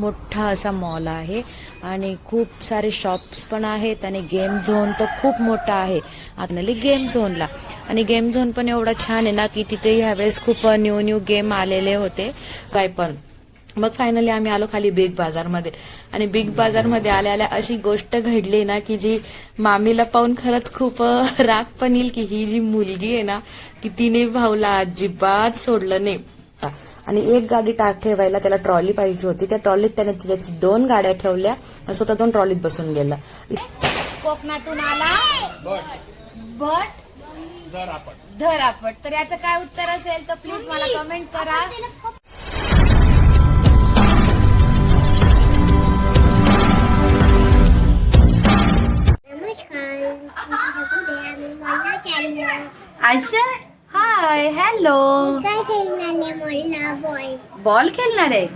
मोठा असा मॉल आहे आणि खूप सारे शॉप्स पण आहेत आणि गेम झोन तर खूप मोठा आहे. आतनली गेम झोनला. आणि गेम झोन पण एवढा छान आहे ना की तिथे ह्यावेळेस खूप न्यू न्यू गेम आलेले होते. काय पण. मग फायनली आम्ही आलो खाली बिग बाजारमध्ये. आणि बिग बाजारमध्ये आल्या आल्या अशी गोष्ट घडली ना की जी मामीला पाहून खरंच खूप राग पण येईल की ही जी मुलगी आहे ना की तिने भाऊला अजिबात सोडलं नाही. आणि एक गाडी टाक ठेवायला त्याला ट्रॉली पाहिजे होती. त्या ट्रॉलीत त्याने त्याची दोन गाड्या ठेवल्या आणि स्वतः जाऊन ट्रॉलीत बसून गेला. कोकणातून आला. बट. धरापट. तर याचं काय उत्तर असेल तर प्लीज मला कमेंट करा. नमस्कार. तुमच्यासोबत हाय हॅलो काय खेळणार बॉल. खेळणार आहे?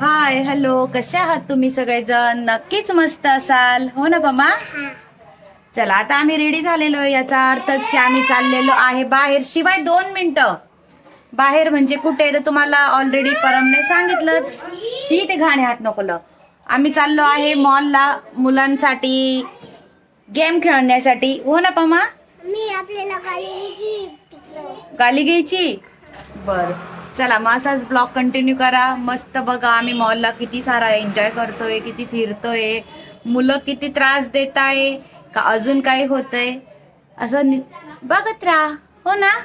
हाय हॅलो कशा आहात तुम्ही सगळेजण? नक्कीच मस्त असाल. हो ना बमा चला आता आम्ही रेडी झालेलो याचा अर्थच की आम्ही चाललेलो आहे बाहेर. शिवाय दोन मिनिटं. बाहेर म्हणजे कुठे तर तुम्हाला ऑलरेडी परमने सांगितलंच. शी ते घाणे हात नको लावू. आम्ही चाललो आहे मॉलला मुलांसाठी गेम खेळण्यासाठी. हो ना पमा मी आपल्याला गाली घ्यायची? बर. चला मग असाच ब्लॉग कंटिन्यू करा. मस्त बघा आम्ही मॉलला किती सारा एन्जॉय करतोय किती फिरतोय. मुलं किती त्रास देत आहे का अजून काही होतंय? असं नि- बघत राहा. हो ना?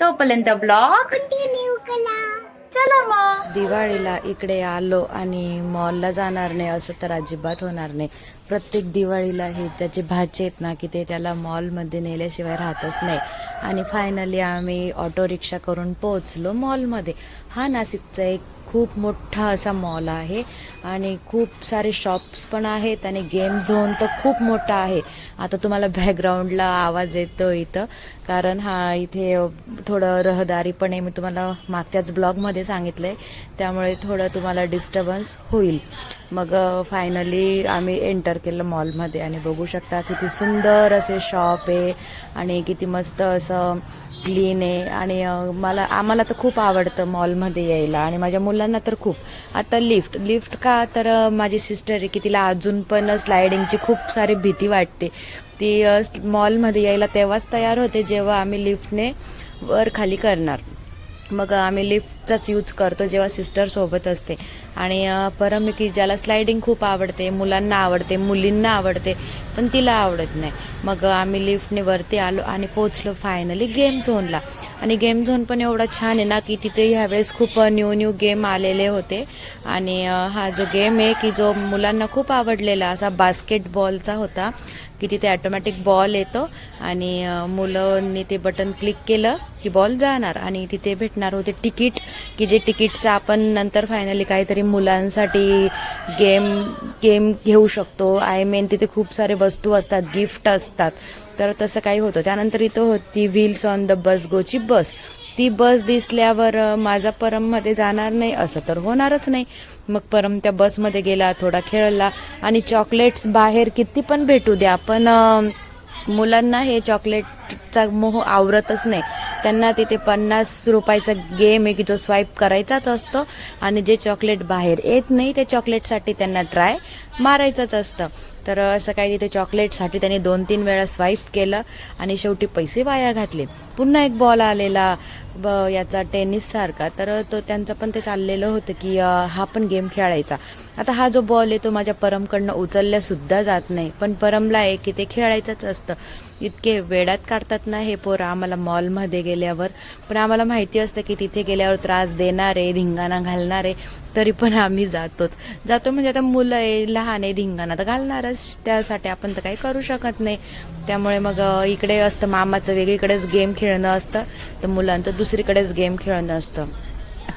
तोपर्यंत ब्लॉग कंटिन्यू करा. चला मग. दिवाळीला इकडे आलो आणि मॉलला जाणार नाही असं तर अजिबात होणार नाही. प्रत्येक दिवाळीला हे त्याचे भाचे आहेत ना की ते त्याला मॉलमध्ये नेल्याशिवाय राहतच नाही. आणि फायनली आम्ही ऑटो रिक्षा करून पोहोचलो मॉलमध्ये हा नाशिकचा एक खूप मोठा असा मॉल आहे. आणि खूप सारे शॉप्स पण आहेत आणि गेम झोन तर खूप मोठा आहे. आता तुम्हाला बॅकग्राऊंडला आवाज येतो इथं. कारण हा इथे थोडं रहदारी पण आहे. मी तुम्हाला मागच्याच ब्लॉगमध्ये सांगितलं आहे त्यामुळे थोडं तुम्हाला डिस्टर्बन्स होईल. मग फायनली आम्ही एंटर केलं मॉलमध्ये आणि बघू शकता किती सुंदर असे शॉप आहे. आणि किती मस्त असं क्लीन आहे आणि मला आम्हाला तर खूप आवडतं मॉलमध्ये यायला आणि माझ्या मुलांना तर खूप. आता लिफ्ट लिफ्ट का तर माझी सिस्टर आहे की तिला अजून पण स्लायडिंगची खूप सारी भीती वाटते. ती मॉलमध्ये यायला तेव्हाच तयार होते जेव्हा आम्ही लिफ्टने वर खाली करणार. मग आम्ही लिफ्ट चाच यूज करतो जेव्हा सिस्टर सोबत असते. आणि अ, परम की ज्याला स्लायडिंग खूप आवडते मुलांना आवडते मुलींना आवडते पण तिला आवडत नाही. मग आम्ही लिफ्टने वरती आलो आणि पोचलो फायनली गेम झोनला. आणि गेम झोन पण एवढा छान आहे ना की तिथे ह्यावेळेस खूप न्यू न्यू गेम आलेले होते. आणि हा जो गेम आहे की जो मुलांना खूप आवडलेला असा बास्केटबॉलचा होता की तिथे ॲटोमॅटिक बॉल येतो आणि मुलांनी ते बटन क्लिक केलं की बॉल जाणार. आणि तिथे भेटणार होते तिकीट की जे तिकीटचं आपण नंतर फायनली काहीतरी मुलांसाठी गेम गेम घेऊ शकतो. आय मेन तिथे खूप सारे वस्तू असतात गिफ्ट असतात. तर तसं काही होतं. त्यानंतर इथं होती व्हील्स ऑन द बस गोची बस ती बस दिसल्यावर माझा परममध्ये जाणार नाही असं तर होणारच नाही. मग परम त्या बसमध्ये गेला थोडा खेळला. आणि चॉकलेट्स बाहेर किती पण भेटू द्या पण मुलांना हे चॉकलेटचा मोह आवरतच नाही. त्यांना तिथे पन्नास रुपयाचा गेम आहे की जो स्वाईप करायचाच असतो आणि जे चॉकलेट बाहेर येत नाही त्या चॉकलेटसाठी त्यांना ट्राय मारायचंच असतं. तर असं काही तिथे चॉकलेटसाठी त्यांनी दोन तीन वेळा स्वाईप केलं आणि शेवटी पैसे वाया घातले. पुन्हा एक बॉल आलेला ब याचा टेनिससारखा तर तो त्यांचं पण ते चाललेलं होतं की हा पण गेम खेळायचा. आता हा जो बॉल आहे तो माझ्या परमकडनं उचलल्यासुद्धा जात नाही. पण परमला आहे की ते खेळायचंच असतं. इतके वेळात काढतात ना हे पोरं आम्हाला मॉलमध्ये गेल्यावर. पण आम्हाला माहिती असतं की तिथे गेल्यावर त्रास देणार आहे धिंगाणा घालणार आहे तरी पण आम्ही जातोच. जातो म्हणजे आता मुलं आहे लहान आहे धिंगाणा तर घालणारच. त्यासाठी आपण तर काही करू शकत नाही. त्यामुळे मग इकडे असतं मामाचं वेगळीकडेच गेम खेळणं असतं. तर मुलांचं दुसरीकडेच गेम खेळणं असतं.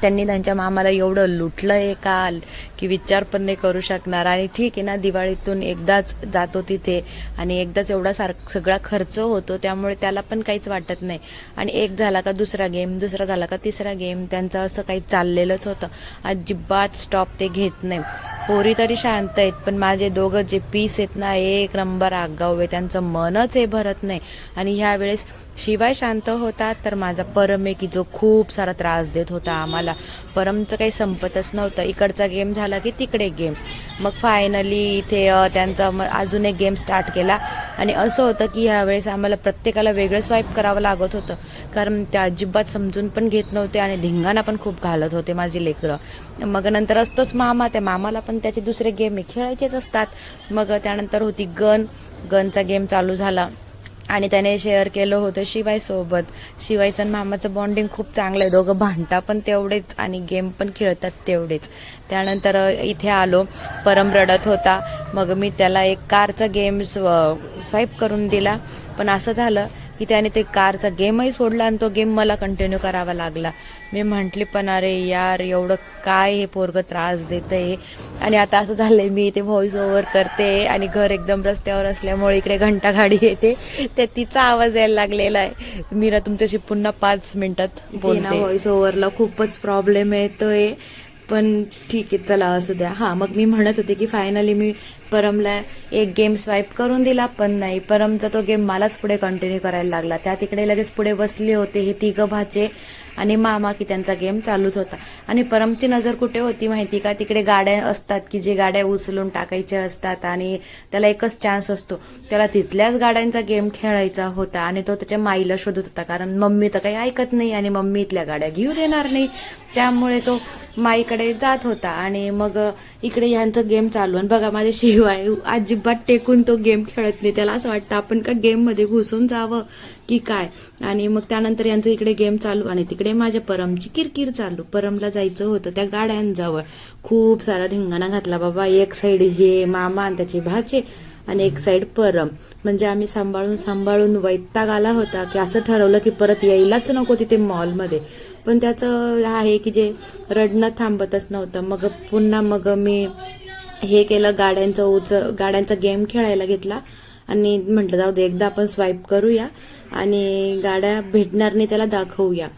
त्यांनी त्यांच्या मामाला एवढं लुटलं आहे काल की विचार पण नाही करू शकणार. आणि ठीक आहे ना दिवाळीतून एकदाच जातो तिथे. आणि एकदाच एवढा सार सगळा खर्च होतो त्यामुळे त्याला पण काहीच वाटत नाही. आणि एक झाला का दुसरा गेम दुसरा झाला का तिसरा गेम त्यांचं असं काही चाललेलंच होतं. अजिबात स्टॉप ते घेत नाही. पोरी तरी शांत आहेत पण माझे दोघं जे पीस आहेत ना एक नंबर आगाऊ आहे. त्यांचं मनच हे भरत नाही. आणि ह्या वेळेस शिवाय शांत होता तर माझा परम आहे की जो खूप सारा त्रास देत होता आम्हाला. परमचं काही संपतच नव्हतं. इकडचा गेम झाला की तिकडे गेम मग फायनली इथे त्यांचा मग अजून एक गेम स्टार्ट केला. आणि असं होतं की ह्यावेळेस आम्हाला प्रत्येकाला वेगळं स्वाईप करावं लागत होतं. कारण त्या अजिबात समजून पण घेत नव्हते आणि धिंगाणा पण खूप घालत होते माझी लेकरं. मग नंतर असतोच मामा. त्या मामाला पण त्याचे दुसरे गेम हे खेळायचेच असतात. मग त्यानंतर होती गन गनचा गेम चालू झाला. आणि त्याने शेअर केलं होतं शिवायसोबत. शिवायचं आणि मामाचं बॉन्डिंग खूप चांगलं आहे. दोघं भांडता पण तेवढेच आणि गेम पण खेळतात तेवढेच. त्यानंतर इथे आलो. परम रडत होता. मग मी त्याला एक कारचा गेम स्व स्वाईप करून दिला. पण असं झालं की त्याने ते कारचा गेमही सोडला आणि तो गेम मला कंटिन्यू करावा लागला. मी म्हटले पण अरे यार एवढं काय हे पोरगं त्रास देतं आहे आणि आता असं झालं आहे मी इथे व्हॉइस ओव्हर करते आणि घर एकदम रस्त्यावर असल्यामुळे इकडे घंटा गाडी येते. त्या तिचा आवाज यायला लागलेला आहे. मी ना तुमच्याशी पुन्हा पाच मिनटात बोलते. व्हॉइस ओव्हरला खूपच प्रॉब्लेम येतोय. पण ठीक आहे चला असू द्या. हां मग मी म्हणत होते की फायनली मी परमला एक गेम स्वाईप करून दिला पण नाही. परमचा तो गेम मलाच पुढे कंटिन्यू करायला लागला. त्या तिकडे लगेच पुढे बसले होते हे तिघं भाचे. आणि मामा की त्यांचा गेम चालूच होता. आणि परमची नजर कुठे होती माहिती का? तिकडे गाड्या असतात की जे गाड्या उचलून टाकायच्या असतात आणि त्याला एकच चान्स असतो. त्याला तिथल्याच गाड्यांचा गेम खेळायचा होता आणि तो त्याच्या माईला शोधत होता. कारण मम्मी तर काही ऐकत नाही आणि मम्मी इथल्या गाड्या घेऊ देणार नाही. त्यामुळे तो माईकडे जात होता आणि मग इकडे ह्यांचं गेम चालू. आणि बघा माझ्या शिवाय अजिबात टेकून तो गेम खेळत नाही. त्याला असं वाटतं आपण का गेममध्ये घुसून जावं? की काय? आणि मग त्यानंतर यांचं इकडे गेम चालू आणि तिकडे माझ्या परमची किरकिर चालू. परमला जायचं होतं त्या गाड्यांजवळ. खूप सारा धिंगाणा घातला बाबा एक साईड हे मामा आणि त्याचे भाचे आणि एक साईड परम. म्हणजे आम्ही सांभाळून सांभाळून वैताग आला होता की असं ठरवलं की परत यायलाच नको तिथे मॉलमध्ये पण त्याचं आहे की जे रडणं थांबतच नव्हतं. मग पुन्हा मग मी हे केलं गाड्यांचं उच गाड्यांचा गेम खेळायला घेतला. आणि म्हटलं जाऊ दे एकदा आपण स्वाईप करूया आणि गाड्या भेटणार नाही त्याला दाखवूया.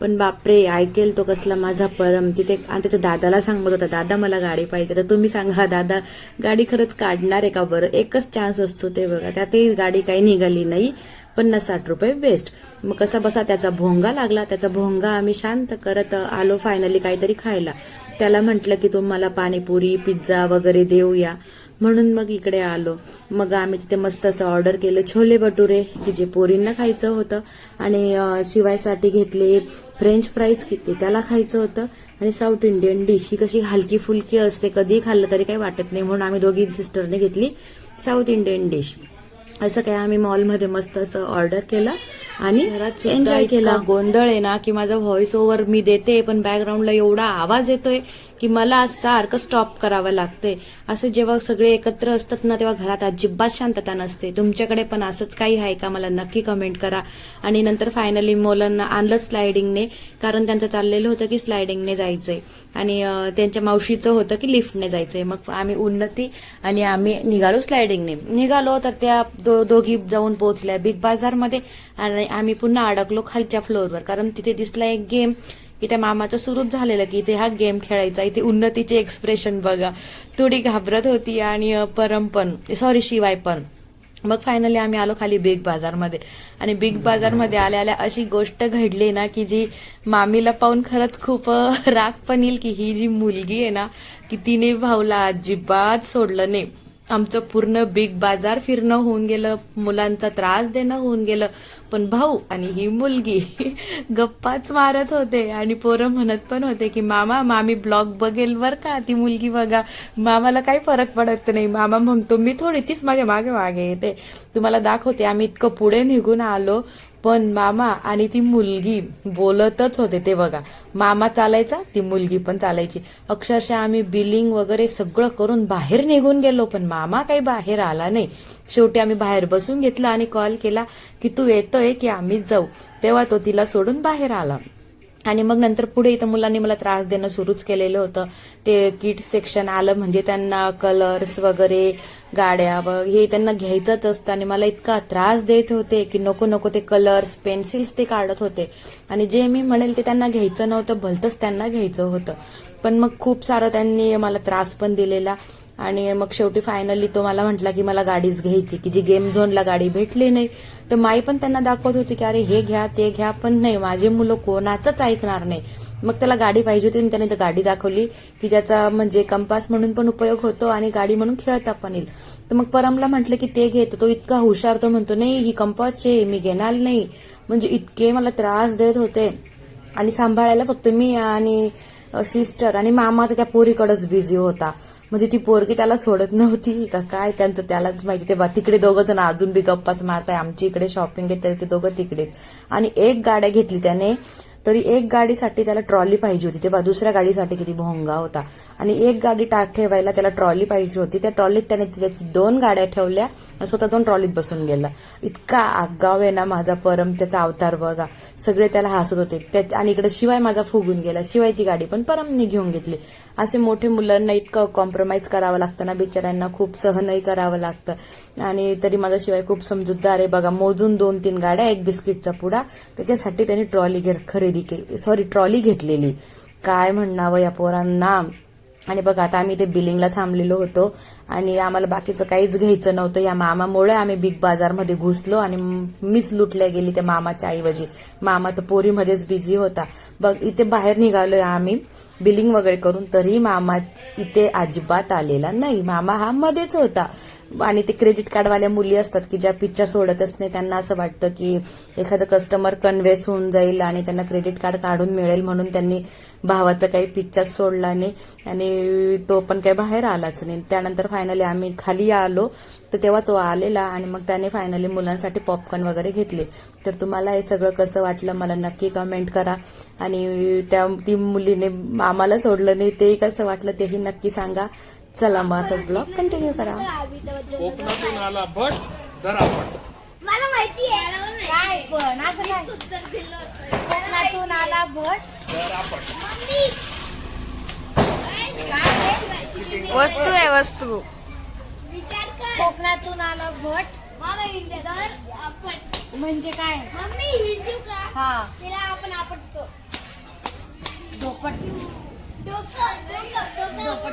पण बापरे ऐकेल तो कसला माझा परम. तिथे आणि त्याच्या दादाला सांगत होता दादा मला गाडी पाहिजे. तर तुम्ही सांगा दादा गाडी खरंच काढणार आहे का बरं? एकच चान्स असतो ते बघा. त्यातही गाडी काही निघाली नाही. पन्नास साठ रुपये वेस्ट मग कसा बसा त्याचा भोंगा लागला. त्याचा भोंगा आम्ही शांत करत आलो फायनली काहीतरी खायला. त्याला म्हटलं की तुम्हाला पाणीपुरी पिझ्झा वगैरे देऊया. म्हणून मग इकडे आलो. मग आम्ही तिथे मस्त असं ऑर्डर केलं. छोले भटुरे की जे पोरींना खायचं होतं. आणि शिवायसाठी घेतले फ्रेंच फ्राईज किती त्याला खायचं होतं. आणि साऊथ इंडियन डिश ही कशी हलकी फुलकी असते कधी खाल्लं तरी काही वाटत नाही. म्हणून आम्ही दोघी सिस्टरने घेतली साऊथ इंडियन डिश असं काय आम्ही मॉलमध्ये मस्त असं ऑर्डर केलं आणि एन्जॉय केला. गोंधळ आहे ना की माझा व्हॉइस ओव्हर मी देते पण बॅकग्राऊंडला एवढा आवाज येतोय की मला सारखं स्टॉप करावं लागतंय. असं जेव्हा सगळे एकत्र असतात ना तेव्हा घरात अजिबात शांतता नसते. तुमच्याकडे पण असंच काही आहे का? मला नक्की कमेंट करा. आणि नंतर फायनली मुलांना आणलं स्लायडिंगने कारण त्यांचं चाललेलं होतं की स्लायडिंगने जायचंय. आणि त्यांच्या मावशीचं होतं की लिफ्टने जायचंय. मग आम्ही उन्नती आणि आम्ही निघालो स्लायडिंगने निघालो तर त्या दो दोघी जाऊन पोहोचल्या. बिग बाजारमध्ये आणि आम्ही पुन्हा अडकलो खालच्या फ्लोअरवर कारण तिथे दिसला एक गेम की त्या मामाचं सुरूच झालेलं की इथे हा गेम खेळायचा इथे उन्नतीचे एक्सप्रेशन बघा. थोडी घाबरत होती आणि परम पण सॉरी शिवाय पण. मग फायनली आम्ही आलो खाली बिग बाजारमध्ये आणि बिग बाजारमध्ये आल्या आल्या अशी गोष्ट घडली ना की जी मामीला पाहून खरंच खूप राग पण येईल की ही जी मुलगी आहे ना की तिने भाऊला अजिबात सोडलं नाही. आमचं पूर्ण बिग बाजार फिरणं होऊन गेलं मुलांचा त्रास देणं होऊन गेलं पण भाऊ आणि ही मुलगी गप्पाच मारत होते आणि पोरं म्हणत पण होते की मामा मामी ब्लॉग बघेल बर का? ती मुलगी बघा. मामाला काही फरक पडत नाही. मामा म्हणतो मी थोडी तीच माझ्या मागे मागे येते. तुम्हाला दाखवते आम्ही इतकं पुढे निघून आलो पण मामा आणि ती मुलगी बोलतच होते ते बघा. मामा चालायचा ती मुलगी पण चालायची. अक्षरशः आम्ही बिलिंग वगैरे सगळं करून बाहेर निघून गेलो पण मामा काही बाहेर आला नाही. शेवटी आम्ही बाहेर बसून घेतलं आणि कॉल केला की तू येतोय की आम्हीच जाऊ. तेव्हा तो तिला सोडून बाहेर आला. आणि मग नंतर पुढे इथं मुलांनी मला त्रास देणं सुरूच केलेलं होतं. ते किट सेक्शन आलं म्हणजे त्यांना कलर्स वगैरे गाड्या व हे त्यांना घ्यायचंच असतं आणि मला इतका त्रास देत होते की नको नको ते कलर्स पेन्सिल्स ते काढत होते. आणि जे मी म्हणेल ते त्यांना घ्यायचं नव्हतं भलतंच त्यांना घ्यायचं होतं. पण मग खूप सारं त्यांनी मला त्रास पण दिलेला आणि मग शेवटी फायनली तो मला म्हटला की मला गाडीच घ्यायची की जी गेम झोनला गाडी भेटली नाही. तर माई पण त्यांना दाखवत होती की अरे हे घ्या ते घ्या पण नाही माझे मुलं कोणाचंच ऐकणार नाही. मग त्याला गाडी पाहिजे होती त्याने तर गाडी दाखवली की ज्याचा म्हणजे कंपास म्हणून पण उपयोग होतो आणि गाडी म्हणून खेळता पण येईल. तर मग परमला म्हटलं की ते घेतो तो इतका हुशार तो म्हणतो नाही ही कंपास आहे मी घेणार नाही. म्हणजे इतके मला त्रास देत होते. आणि सांभाळायला फक्त मी आणि सिस्टर आणि मामा तर त्या पोरीकडेच बिझी होता. म्हणजे ती पोरगी त्याला सोडत नव्हती का? काय त्यांचं त्यालाच माहिती. ते बा तिकडे दोघं जण अजून बी गप्पाच मारताय. आमची इकडे शॉपिंग आहे तर ते दोघं तिकडेच. आणि एक गाड्या घेतली त्याने तरी एक गाडीसाठी त्याला ट्रॉली पाहिजे होती. ते बा दुसऱ्या गाडीसाठी किती भोंगा होता. आणि एक गाडी टाक ठेवायला त्याला ट्रॉली पाहिजे होती. त्या ट्रॉलीत त्याने त्याची दोन गाड्या ठेवल्या आणि स्वतः दोन ट्रॉलीत बसून गेला. इतका आगाव आहे ना माझा परम त्याचा अवतार बघा. सगळे त्याला हसत होते. त्या आणि इकडे शिवाय माझा फुगून गेला. शिवायची गाडी पण परमने घेऊन घेतली. असे मोठे मुलांना इतकं कॉम्प्रोमाइज करावं लागतं ना बिचाऱ्यांना खूप सहनही करावं लागतं. आणि तरी माझ्याशिवाय खूप समजूतदार आहे बघा मोजून दोन तीन गाड्या एक बिस्किटचा पुडा. त्याच्यासाठी त्यांनी ट्रॉली घे खरेदी केली सॉरी ट्रॉली घेतलेली. काय म्हणावं या पोरांना? आणि बघा आता आम्ही ते बिलिंगला थांबलेलो होतो आणि आम्हाला बाकीचं काहीच घ्यायचं नव्हतं. या मामामुळे आम्ही बिग बाजारमध्ये घुसलो आणि मीच लुटल्या गेली त्या मामाच्या ऐवजी. मामा तर पोरीमध्येच बिझी होता. बघ इथे बाहेर निघालोय आम्ही. बिलिंग वगैरे करून तरी मामा इथे अजिबात आलेला नाही. मामा हा मध्येच होता. आणि ते क्रेडिट कार्डवाल्या मुली असतात की ज्या पिच्चा सोडतच नाही त्यांना असं वाटतं की एखादं कस्टमर कन्व्हेस होऊन जाईल आणि त्यांना क्रेडिट कार्ड काढून मिळेल म्हणून त्यांनी भावाचा काही पिच्चाच सोडला नाही. आणि तो पण काही बाहेर आलाच नाही. त्यानंतर फायनली आम्ही खाली आलो. तर तेव्हा तो आलेला आणि मग त्याने फायनली मुलांसाठी पॉपकॉर्न वगैरे घेतले. तर तुम्हाला हे सगळं कसं वाटलं मला नक्की कमेंट करा. आणि त्या ती मुलीने आम्हाला सोडलं नाही तेही कसं वाटलं तेही नक्की सांगा. चला मग असंच ब्लॉग कंटिन्यू करा. कोकणातून आला भट धरा पट मला माहिती आहे काय पण असं काय? उत्तर दिलं होतं. कोकणातून आला भट. धरा पट मम्मी! काय? आहे? वस्तू आहे वस्तू. कोकणातून आला भट. मामा हिंदी तर आपण. म्हणजे काय? मम्मी हिंदी का? हा. तिला आपण आपटतो. धोपट डोकं डोकं डोकं.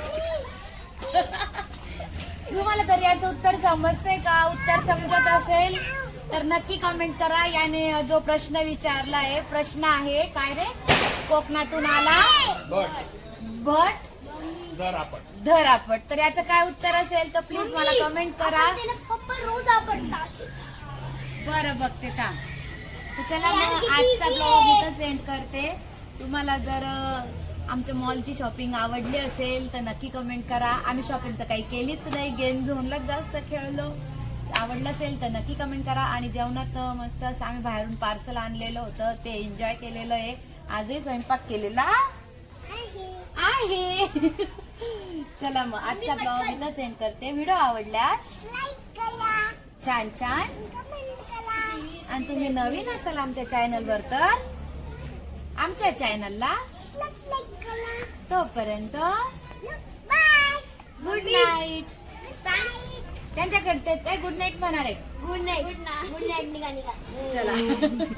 तुम्हाला तर याचं उत्तर समजतंय का? उत्तर समजत असेल तर नक्की कमेंट करा. याने जो प्रश्न विचारला आहे प्रश्न आहे काय रे? कोकणातून आला भट. भट. धरा पट धर आपट तर याचं काय उत्तर असेल तर प्लीज मला कमेंट करा. पप्पा रोज आपटता बरं बघते का तर चला मग आजचा ब्लॉग. इथंच एंड करते. तुम्हाला जर आमच्या मॉलची शॉपिंग आवडली असेल तर नक्की कमेंट करा. आम्ही शॉपिंग तर काही केलीच नाही. गेम झोनलाच जास्त खेळलो. आवडलं असेल तर नक्की कमेंट करा. आणि जेवणात मस्त असं आम्ही बाहेरून पार्सल आणलेलं होतं. ते एन्जॉय केलेलं आहे. आजही स्वयंपाक केलेला आहे. चला मग आजचा ब्लॉग इथंच एंड करते. व्हिडिओ आवडल्यास छान छान. आणि तुम्ही नवीन असाल आमच्या चॅनलवर तर आमच्या चॅनलला तोपर्यंत गुड नाईट त्यांच्याकडे ते good night night good night good night निघा निघा. चला.